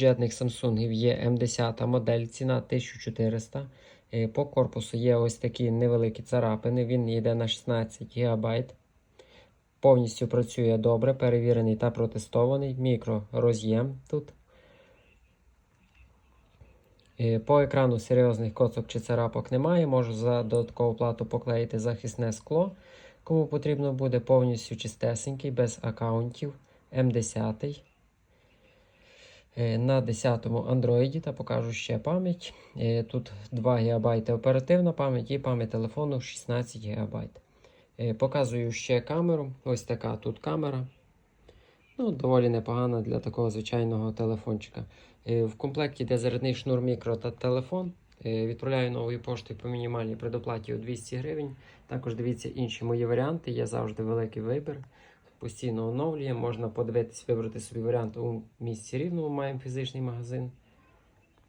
бюджетних Samsung є М10 модель, ціна 1400. Е, По корпусу є ось такі невеликі царапини. Він йде на 16 ГБ. Повністю працює добре, перевірений та протестований. Мікророз'єм тут. Е, По екрану серйозних коцок чи царапок немає. Можу за додаткову плату поклеїти захисне скло. Кому потрібно буде повністю чистесенький, без аккаунтів. М10. Е, На 10-му Android та покажу ще пам'ять. Е, Тут 2 ГБ оперативна пам'ять і пам'ять телефону 16 ГБ. Е, Показую ще камеру. Ось така тут камера. Ну, доволі непогана для такого звичайного телефончика. В комплекті йде зарядний шнур мікро та телефон. Відправляю новою поштою по мінімальній предоплаті у 200 гривень. Також дивіться інші мої варіанти. Є завжди великий вибір. Постійно оновлює. Можна подивитись, вибрати собі варіант у місці рівному. Маємо фізичний магазин.